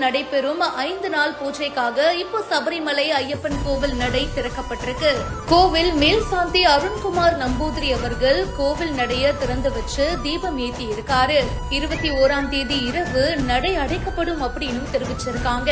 நடைபெறும் ஐந்து நாள் பூஜைக்காக இப்போ சபரிமலை ஐயப்பன் கோவில் நடை திறக்கப்பட்டிருக்கு. கோவில் மேல்சாந்தி அருண்குமார் நம்பூதிரி அவர்கள் கோவில் நடைய திறந்து வச்சு தீபம் ஏத்தி இருக்காரு. இருபத்தி ஓராம் தேதி இரவு நடை அடைக்கப்படும் அப்படின்னு தெரிவிச்சிருக்காங்க.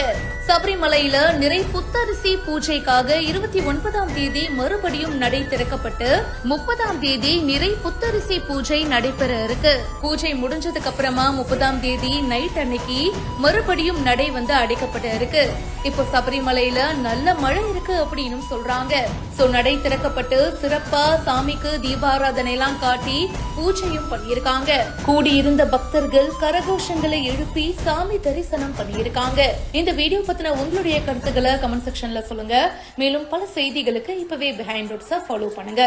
சபரிமலையில நிறை புத்தரிசி பூஜைக்காக இருபத்தி ஒன்பதாம் தேதி மறுபடியும் நடை திறக்கப்பட்டு முப்பதாம் தேதி நிறை புத்தரிசி பூஜை நடைபெற இருக்கு. பூஜை முடிஞ்சதுக்கு அப்புறமா முப்பதாம் தேதி நைட் அன்னைக்கு மறுபடியும் நடை வந்து அடைக்கப்பட்டு இருக்கு இப்போ சபரிமலையில நல்ல மழை இருக்கு அப்படின்னு சொல்றாங்க. சோ நடை திறக்கப்பட்டு சிறப்பா சாமிக்கு தீபாராதனை எல்லாம் காட்டி பூஜையும் பண்ணியிருக்காங்க. கூடியிருந்த பக்தர்கள் கரகோஷங்களை எழுப்பி சாமி தரிசனம் பண்ணியிருக்காங்க. இந்த வீடியோ பத்தின உங்களுடைய கருத்துக்களை கமெண்ட் செக்ஷன்ல சொல்லுங்க. மேலும் பல செய்திகளுக்கு இப்பவே பிஹைண்ட் ஃபாலோ பண்ணுங்க.